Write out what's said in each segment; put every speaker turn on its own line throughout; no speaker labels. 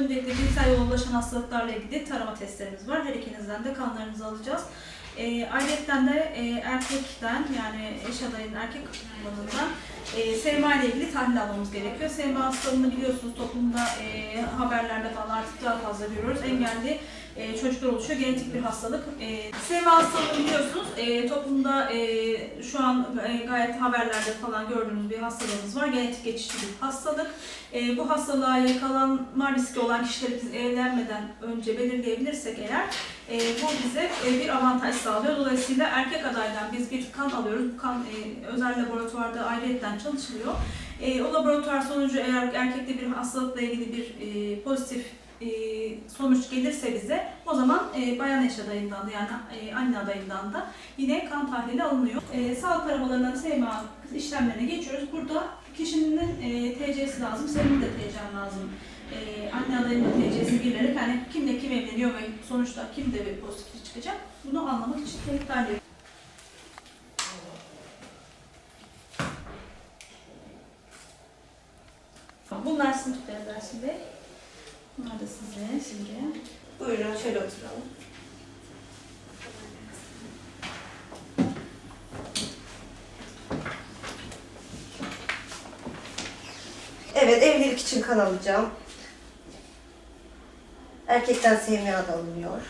Öncelikle cinsel yolla ulaşan hastalıklarla ilgili tarama testlerimiz var. Her ikinizden de kanlarınızı alacağız. E, ayrıca de e, erkekten yani eş adayın erkek olanından e, SMA ile ilgili tahlil almamız gerekiyor. SMA hastalığını biliyorsunuz toplumda e, haberlerde falan artık daha fazla görüyoruz. Engelli e, çocuklar oluşuyor. Genetik bir hastalık. E, SMA hastalığını biliyorsunuz e, toplumda e, şu an e, gayet haberlerde falan gördüğümüz bir hastalığımız var. Genetik geçici bir hastalık. E, bu hastalığa yakalanma riski olan kişileri biz evlenmeden önce belirleyebilirsek eğer e, bu bize e, bir avantaj sağlıyor. Dolayısıyla erkek adaydan biz bir kan alıyoruz. Bu kan e, özel laboratuvarda ayrıyetten çalışılıyor. E, o laboratuvar sonucu eğer erkekte bir hastalıkla ilgili bir e, pozitif e, sonuç gelirse bize o zaman e, bayan eş adayından da yani e, anne adayından da yine kan tahlili alınıyor. E, sağlık aramalarından SMA işlemlerine geçiyoruz. Burada kişinin e, TC'si lazım, senin de TC'n lazım. E, anne adayının da TC'si girerek hani kimle kim evleniyor ve sonuçta kimde bir pozitif çıkacak bunu anlamak için tetkikler Bunlar tüpleriniz Ersin Bey. Bunlar da size, Simge. Buyurun şöyle oturalım.
Evet, evlilik için kan alacağım. Erkekten da alınıyor.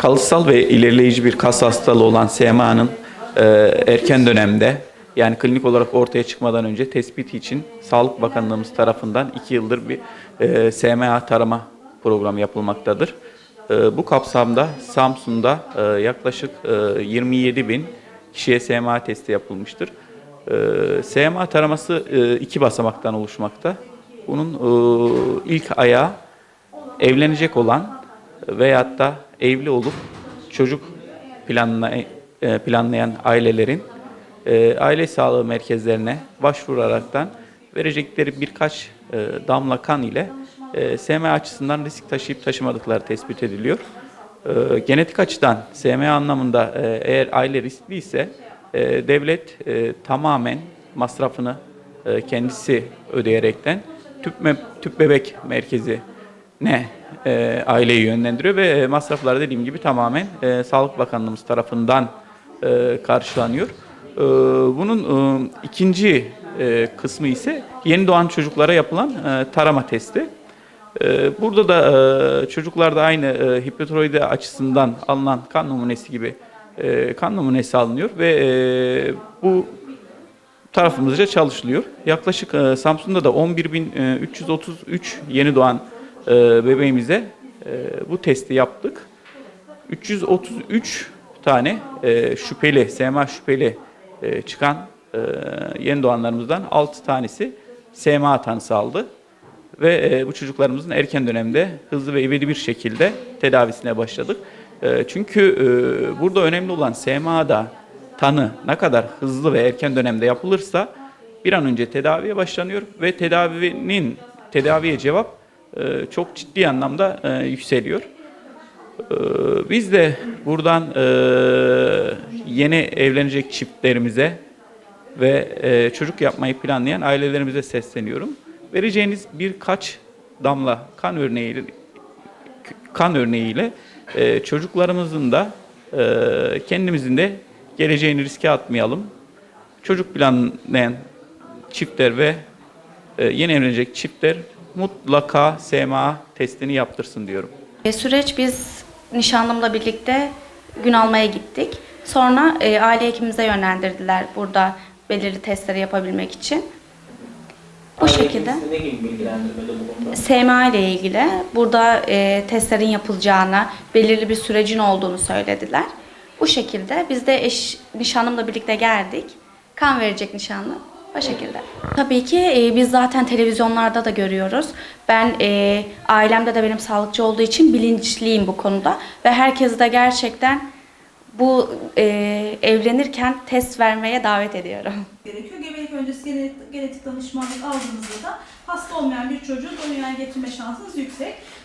Kalıtsal ve ilerleyici bir kas hastalığı olan SMA'nın e, erken dönemde yani klinik olarak ortaya çıkmadan önce tespiti için Sağlık Bakanlığımız tarafından 2 yıldır bir e, SMA tarama programı yapılmaktadır. E, bu kapsamda Samsun'da e, yaklaşık e, 27 bin kişiye SMA testi yapılmıştır. E, SMA taraması e, iki basamaktan oluşmakta. Bunun e, ilk ayağı evlenecek olan veyahut da evli olup çocuk e, planlayan ailelerin e, aile sağlığı merkezlerine başvuraraktan verecekleri birkaç e, damla kan ile SMA açısından risk taşıyıp taşımadıkları tespit ediliyor. Genetik açıdan SMA anlamında eğer aile riskli ise devlet tamamen masrafını kendisi ödeyerekten tüp, tüp bebek merkezi ne e, aileyi yönlendiriyor ve e, masraflar dediğim gibi tamamen e, Sağlık Bakanlığımız tarafından e, karşılanıyor. E, bunun e, ikinci e, kısmı ise yeni doğan çocuklara yapılan e, tarama testi. E, burada da e, çocuklarda aynı e, hipotiroidi açısından alınan kan numunesi gibi e, kan numunesi alınıyor ve e, bu tarafımızca çalışılıyor. Yaklaşık e, Samsun'da da 11.333 yeni doğan e, bebeğimize e, bu testi yaptık. 333 tane e, şüpheli, SMA şüpheli e, çıkan e, yeni doğanlarımızdan 6 tanesi SMA tanısı aldı. Ve e, bu çocuklarımızın erken dönemde hızlı ve ivedi bir şekilde tedavisine başladık. E, çünkü e, burada önemli olan SMA'da tanı ne kadar hızlı ve erken dönemde yapılırsa bir an önce tedaviye başlanıyor ve tedavinin tedaviye cevap çok ciddi anlamda e, yükseliyor. E, Biz de buradan e, yeni evlenecek çiftlerimize ve e, çocuk yapmayı planlayan ailelerimize sesleniyorum. Vereceğiniz birkaç damla kan örneğiyle kan örneğiyle e, çocuklarımızın da e, kendimizin de geleceğini riske atmayalım. Çocuk planlayan çiftler ve e, yeni evlenecek çiftler mutlaka SMA testini yaptırsın diyorum.
E, Süreç biz nişanlımla birlikte gün almaya gittik. Sonra e, aile hekimimize yönlendirdiler burada belirli testleri yapabilmek için. Bu şekilde
Ne gibi bilgilendirmede bulundu?
SMA ile ilgili burada e, testlerin yapılacağını, belirli bir sürecin olduğunu söylediler. Bu şekilde biz de eş nişanlımla birlikte geldik. Kan verecek nişanlı. O şekilde. Tabii ki e, biz zaten televizyonlarda da görüyoruz. Ben e, ailemde de benim sağlıkçı olduğu için bilinçliyim bu konuda ve herkesi de gerçekten bu e, evlenirken test vermeye davet ediyorum.
gerekiyor. Gebelik öncesi genetik, genetik danışmanlık aldığınızda da hasta olmayan bir çocuğu dünyaya getirme şansınız yüksek.